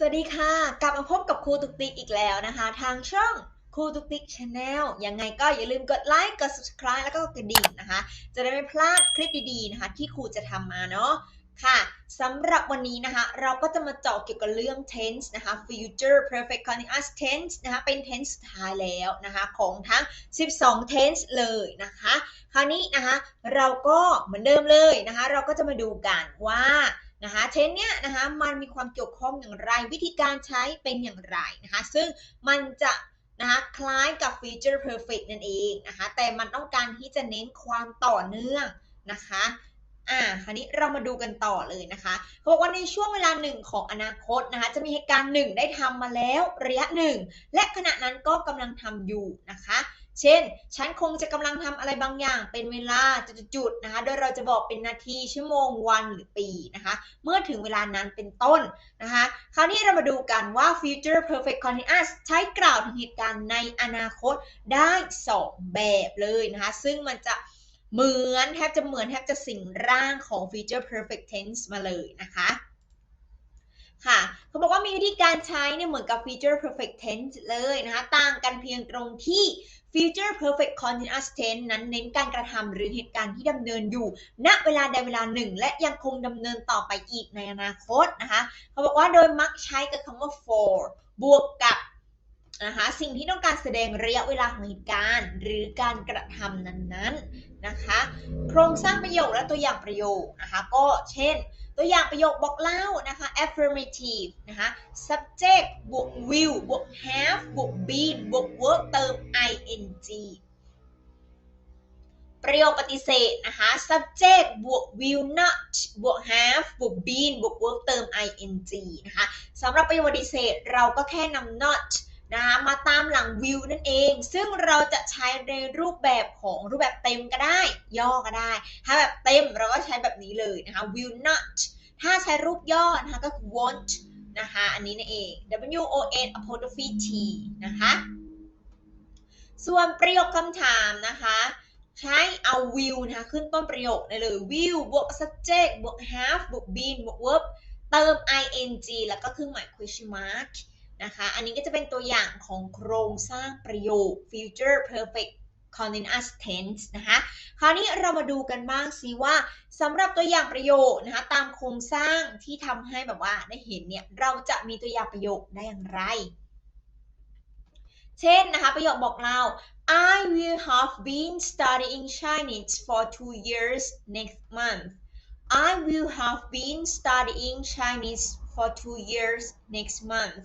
สวัสดีค่ะ กลับมาพบกับครูตุกติกอีกแล้วนะคะ ทางช่องครูตุกติกชาแนลยังไงก็อย่าลืมกดไลค์กด subscribe แล้วก็กดกระดิ่งนะคะ จะได้ไม่พลาดคลิปดีๆนะคะ ที่ครูจะทำมาเนาะค่ะสำหรับวันนี้นะคะ เราก็จะมาเจาะเกี่ยวกับเรื่อง tense นะคะ future perfect continuous tense นะคะเป็น tense สุดท้ายแล้วนะคะของทั้ง 12 tense เลยนะคะ คราวนี้นะคะเราก็เหมือนเดิมเลยนะคะ เราก็จะมาดูกันว่า นะคะเทนเนี่ยนะคะมันมีความเกี่ยวข้องอย่างไร วิธีการใช้เป็นอย่างไรนะคะซึ่งมันจะนะคะคล้ายกับ feature perfect นั่นเองนะคะแต่มันต้องการที่จะเน้นความต่อเนื่องนะคะอ่าคราวนี้เรามาดูกันต่อเลยนะคะเขาบอกว่าในช่วงเวลาหนึ่งของอนาคตนะคะจะมีเหตุการณ์หนึ่งได้ทำมาแล้วระยะหนึ่งและขณะนั้นก็กำลังทำอยู่นะคะ เช่น ฉันคงจะกำลังทำอะไรบางอย่างเป็นเวลาจุดๆนะคะ โดยเราจะบอกเป็นนาทีชั่วโมงวันหรือปีนะคะ เมื่อถึงเวลานั้นเป็นต้นนะคะ คราวนี้เรามาดูกันว่า future perfect continuous ใช้กล่าวถึงเหตุการณ์ในอนาคตได้ 2 แบบเลยนะคะ ซึ่งมันจะเหมือนแทบจะเหมือนแทบจะสิ่งร่างของ future perfect tense มาเลยนะคะ ค่ะเขาบอกว่ามีวิธีการใช้เนี่ยเหมือนกับ future perfect tense เลยนะคะต่างกันเพียงตรงที่ future perfect continuous tense นั้นเน้นการกระทำหรือเหตุการณ์ที่ดำเนินอยู่ ณเวลาใดเวลาหนึ่ง และยังคงดำเนินต่อไปอีกในอนาคตนะคะเขาบอกว่าโดยมักใช้กับคำว่า for บวกกับนะคะสิ่งที่ต้องการแสดงระยะเวลาของเหตุการณ์ หรือการกระทำนั้นๆนะคะ โครงสร้างประโยคและตัวอย่างประโยคนะคะก็เช่น ตัวอย่างประโยคบอกเล่านะคะ affirmative นะคะ subject บวก will บวก have บวก been บวก verb เติม ing ประโยคปฏิเสธนะคะ subject บวก will not บวก have บวก been บวก verb เติม ing นะคะสำหรับประโยคปฏิเสธเราก็แค่นำ not นะคะมาตามหลัง will นั่นเอง ซึ่งเราจะใช้ในรูปแบบของรูปแบบเต็มก็ได้ ย่อก็ได้ ถ้าแบบเต็มเราก็ใช้แบบนี้เลยนะคะ will not ถ้าใช้รูปย่อนะคะก็คือ want นะคะอันนี้นั่นเอง w o n apostrophe t นะคะส่วนประโยคคำถามนะคะ ใช้เอา will นะคะขึ้นต้นประโยคได้เลย will บวก subject บวก have บวก been บวก verb เติม ing แล้วก็เครื่องหมาย question mark นะคะ อันนี้ก็จะเป็นตัวอย่างของโครงสร้างประโยค future perfect continuous tense นะคะ คราวนี้เรามาดูกันบ้างสิว่าสำหรับตัวอย่างประโยคนะคะตามโครงสร้างที่ทำให้แบบว่าได้เห็นเนี่ยเราจะมีตัวอย่างประโยคได้อย่างไร เช่นนะคะประโยคบอกเรา I will have been studying Chinese for two years next month I will have been studying Chinese for two years next month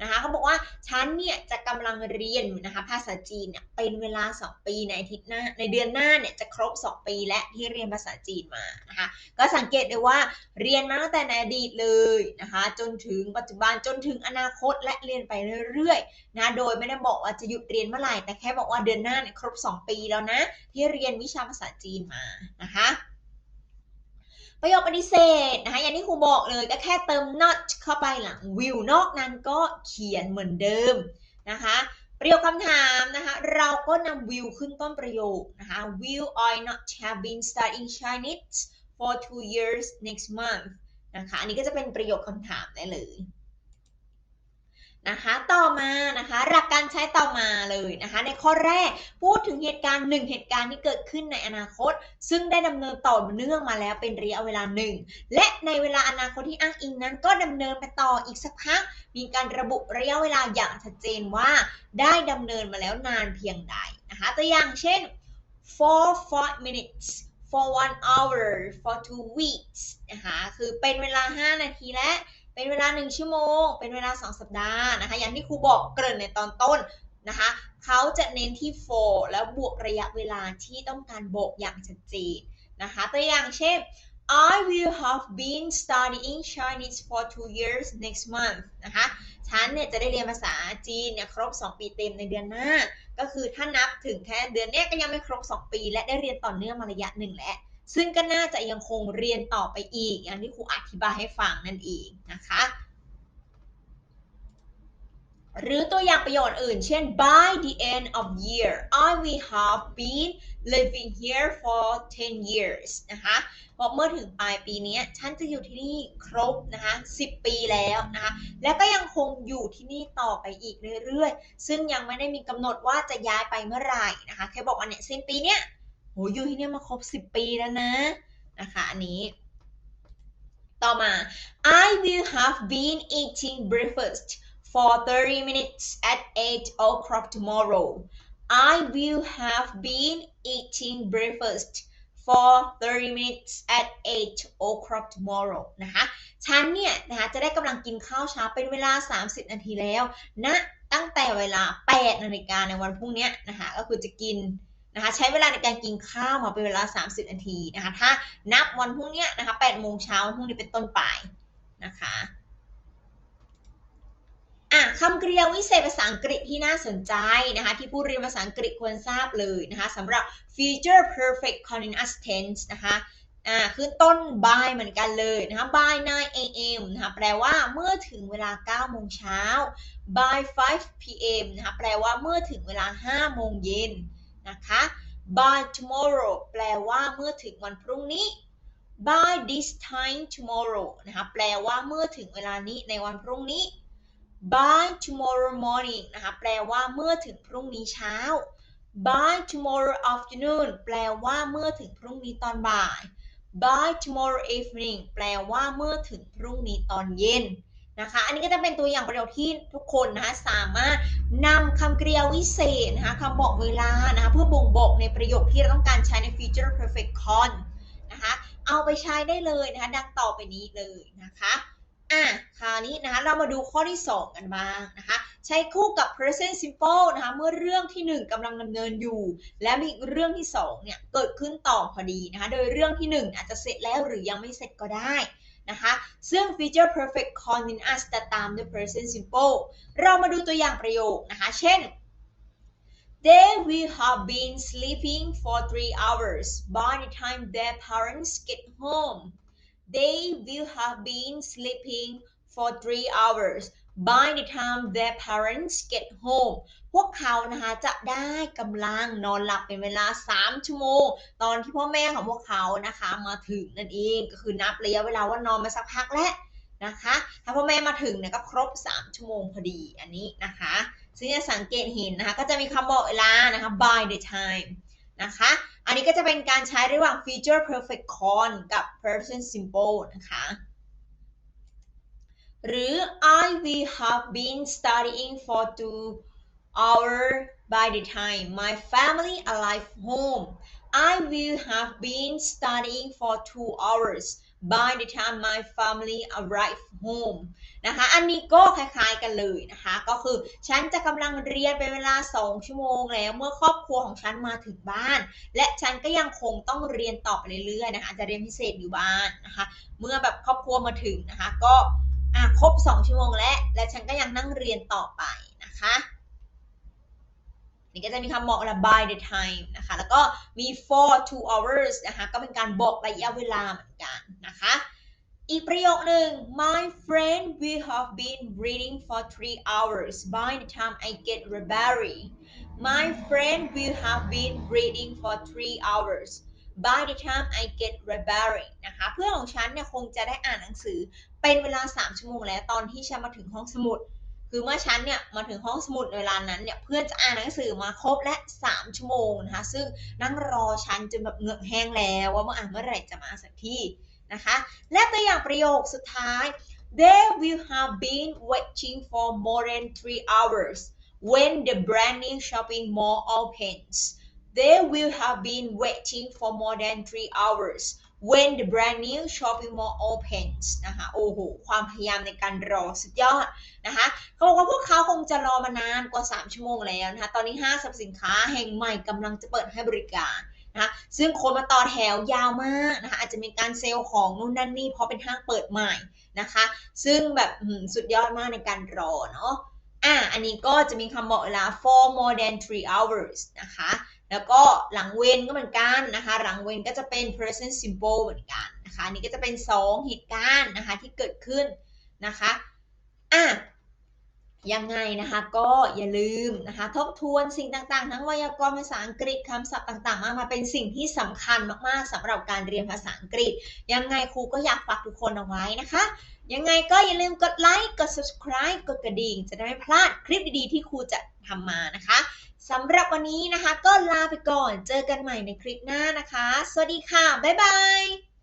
นะคะเขาบอกว่าฉันเนี่ยจะกำลังเรียนนะคะภาษาจีนเนี่ยเป็นเวลา 2 ปีในอาทิตย์หน้าในเดือนหน้าเนี่ยจะครบ 2 ปีและที่เรียนภาษาจีนมานะคะก็สังเกตได้ว่าเรียนมาตั้งแต่ในอดีตเลยนะคะจนถึงปัจจุบันจนถึงอนาคตและเรียนไปเรื่อยๆนะโดยไม่ได้บอกว่าจะหยุดเรียนเมื่อไหร่แต่แค่บอกว่าเดือนหน้าเนี่ยครบ 2 ปีแล้วนะที่เรียนวิชาภาษาจีนมานะคะ ประโยคปฏิเสธนะคะอย่างที่ครูบอกเลยก็แค่เติม not เข้าไปหลัง will นอกนั้นก็เขียนเหมือนเดิมนะคะประโยคคำถามนะคะเราก็นำ will ขึ้นต้นประโยคนะคะ will I not have been studying Chinese for two years next month นะคะอันนี้ก็จะเป็นประโยคคำถามได้เลย นะคะต่อมานะคะหลักการใช้ต่อมาเลยนะคะ ในข้อแรกพูดถึงเหตุการณ์หนึ่งเหตุการณ์ที่เกิดขึ้นในอนาคต ซึ่งได้ดำเนินต่อเนื่องมาแล้วเป็นระยะเวลาหนึ่งและในเวลาอนาคตที่อ้างอิงนั้น ก็ดำเนินไปต่ออีกสักพัก มีการระบุระยะเวลาอย่างชัดเจนว่า ได้ดำเนินมาแล้วนานเพียงใดนะคะตัวอย่างเช่น for five minutes for one hour for two weeks นะคะคือเป็นเวลา 5 นาทีและ เป็นเวลา 1 ชั่วโมง เป็นเวลา 2 สัปดาห์นะคะ อย่างที่ครูบอกเกริ่นในตอนต้นนะคะเขาจะเน้นที่ for แล้วบวกระยะเวลาที่ต้องการบอกอย่างชัดเจนนะคะ ตัวอย่างเช่น I will have been studying Chinese for two years next month นะคะ ฉันเนี่ยจะได้เรียนภาษาจีนเนี่ยครบ 2 ปีเต็มในเดือนหน้า ก็คือถ้านับถึงแค่เดือนนี้ก็ยังไม่ครบ 2 ปี และได้เรียนต่อเนื่องมาระยะหนึ่งแล้ว ซึ่งก็น่าจะยังคงเรียนต่อไปอีก อย่างที่ครูอธิบายให้ฟังนั่นเองนะคะ หรือตัวอย่างประโยชน์อื่น เช่น by the end of year I will have been living here for 10 years นะคะบอกเมื่อถึงปลายปีนี้ฉันจะอยู่ที่นี่ครบนะคะ10 ปีแล้วนะคะแล้วก็ยังคงอยู่ที่นี่ต่อไปอีกเรื่อยๆ ซึ่งยังไม่ได้มีกำหนดว่าจะย้ายไปเมื่อไหร่นะคะแค่บอกว่าเนี่ยสิ้นปีเนี้ย โหอยู่ที่นี่มาครบ 10 ปีแล้วนะนะคะอันนี้ ต่อมา I will have been eating breakfast for 30 minutes at 8 o'clock tomorrow. I will have been eating breakfast for 30 minutes at 8 o'clock tomorrow นะคะ ฉันเนี่ยนะคะจะได้กำลังกินข้าวเช้าเป็นเวลา 30 นาทีแล้วณนะตั้งแต่เวลา 8 นาฬิกาในวันพรุ่งนี้นะคะ ก็คือจะกิน นะคะใช้เวลาในการกินข้าวมาเป็นเวลา 30 นาทีนะคะถ้านับวันพรุ่งนี้นะคะ8โมงเช้าพรุ่งนี้เป็นต้นไปนะคะอะคำกริยาวิเศษภาษาอังกฤษที่น่าสนใจนะคะที่ผู้เรียนภาษาอังกฤษควรทราบเลยนะคะสำหรับ future perfect continuous tense นะคะอ่าคือต้น by เหมือนกันเลยนะคะ by 9 a.m. นะคะแปลว่าเมื่อถึงเวลา 9 โมงเช้า by 5 p.m. นะคะแปลว่าเมื่อถึงเวลา 5 โมงเย็น นะคะ by tomorrow แปลว่าเมื่อถึงวันพรุ่งนี้ by this time tomorrow นะคะแปลว่าเมื่อถึงเวลานี้ในวันพรุ่งนี้ by tomorrow morning นะคะแปลว่าเมื่อถึงพรุ่งนี้เช้า by tomorrow afternoon แปลว่าเมื่อถึงพรุ่งนี้ตอนบ่าย by tomorrow evening แปลว่าเมื่อถึงพรุ่งนี้ตอนเย็น นะคะ อันนี้ก็จะเป็นตัวอย่างประโยคที่ทุกคนนะคะสามารถนำคำกริยาวิเศษนะคะคำบอกเวลานะคะเพื่อบ่งบอกในประโยคที่เราต้องการใช้ใน future perfect con นะคะ เอาไปใช้ได้เลยนะคะ ดังต่อไปนี้เลยนะคะอะคราวนี้นะคะเรามาดูข้อที่ 2 กันบ้างนะคะ ใช้คู่กับ present simple นะคะ เมื่อเรื่องที่ 1กำลังดำเนินอยู่ และมีเรื่องที่2เนี่ยเกิดขึ้นต่อพอดีนะคะ โดยเรื่องที่ 1 อาจจะเสร็จแล้วหรือยังไม่เสร็จก็ได้ นะคะ ซึ่ง future perfect continuous จะตามด้วย present simple เรามาดูตัวอย่างประโยคนะคะ เช่น They will have been sleeping for three hours by the time their parents get home. They will have been sleeping for three hours by the time their parents get home พวกเขานะคะจะได้กำลังนอนหลับเป็นเวลา 3 ชั่วโมง ตอนที่พ่อแม่ของพวกเขานะคะมาถึงนั่นเองก็คือนับระยะเวลาว่านอนมาสักพักแล้วนะคะ ถ้าพ่อแม่มาถึงเนี่ยก็ครบ 3 ชั่วโมงพอดีอันนี้นะคะ ซึ่งจะสังเกตเห็นนะคะก็จะมีคำบอกเวลานะคะ by the time นะคะ อันนี้ก็จะเป็นการใช้ระหว่าง future perfect con กับ present simple นะคะ หรือ I will have been studying for two hours by the time my family arrive home I will have been studying for two hours by the time my family arrive home นะคะ อันนี้ก็คล้ายๆกันเลยนะคะ ก็คือฉันจะกำลังเรียนเป็นเวลา 2 ชั่วโมงแล้ว เมื่อครอบครัวของฉันมาถึงบ้าน และฉันก็ยังคงต้องเรียนต่อไปเรื่อยๆนะคะ จะเรียนพิเศษอยู่บ้านนะคะ เมื่อแบบครอบครัวมาถึงนะคะ ก็ อะครบ 2 ชั่วโมงแล้วและฉันก็ยังนั่งเรียนต่อไปนะคะนี่ก็จะมีคำบอกละ by the time นะคะ แล้วก็มี for two hours นะคะ ก็เป็นการบอกระยะเวลาเหมือนกันนะคะ อีกประโยคหนึ่ง my friend will have been reading for three hours by the time I get library my friend will have been reading for three hours by the time I get library นะคะ เพื่อนของฉันเนี่ยคงจะได้อ่านหนังสือเป็นเวลา 3 ชั่วโมงแล้วตอนที่ฉันมาถึงห้องสมุด คือเมื่อฉันเนี่ยมาถึงห้องสมุดเวลานั้นเนี่ยเพื่อนจะอ่านหนังสือมาครบและ 3 ชั่วโมงนะคะ ซึ่งนั่งรอฉันจนแบบเหงือกแห้งแล้ว ว่าเมื่ออ่านเมื่อไหร่จะมาสักทีนะคะ และตัวอย่างประโยคสุดท้าย they will have been waiting for more than three hours when the brand new shopping mall opens they will have been waiting for more than three hours when the brand new shopping mall opens นะคะโอ้โห ความพยายามในการรอสุดยอดนะคะเขาบอกว่าพวกเขาคงจะรอมานานกว่า 3 ชั่วโมงแล้วนะคะ ตอนนี้ห้างสรรพสินค้าแห่งใหม่กำลังจะเปิดให้บริการนะคะซึ่งคนมาต่อแถวยาวมากนะคะอาจจะมีการเซลล์ของนู่นนั่นนี่เพราะเป็นห้างเปิดใหม่นะคะ ซึ่งแบบสุดยอดมากในการรอเนาะอะอันนี้ก็จะมีคำบอกเวลา for more than three hours นะคะ แล้วก็หลังเวนก็เหมือนกันนะคะ หลังเวนก็จะเป็น present simple เหมือนกันนะคะนนี้ก็จะเป็น 2 เหตุการณ์นะคะที่เกิดขึ้นนะคะอะยังไงนะคะก็อย่าลืมนะคะทบทวนสิ่งต่างๆ ทั้งไวยากรณ์ภาษาอังกฤษคำศัพท์ต่างๆ มากมาเป็นสิ่งที่สำคัญมากๆสำหรับการเรียนภาษาอังกฤษ ยังไงครูก็อยากฝากทุกคนเอาไว้นะคะ ยังไงก็อย่าลืมกดไลค์กด subscribe กดกระดิ่ง จะได้ไม่พลาดคลิปดีๆที่ครูจะทำมานะคะ สำหรับวันนี้นะคะ ก็ลาไปก่อน เจอกันใหม่ในคลิปหน้านะคะ สวัสดีค่ะ บ๊ายบาย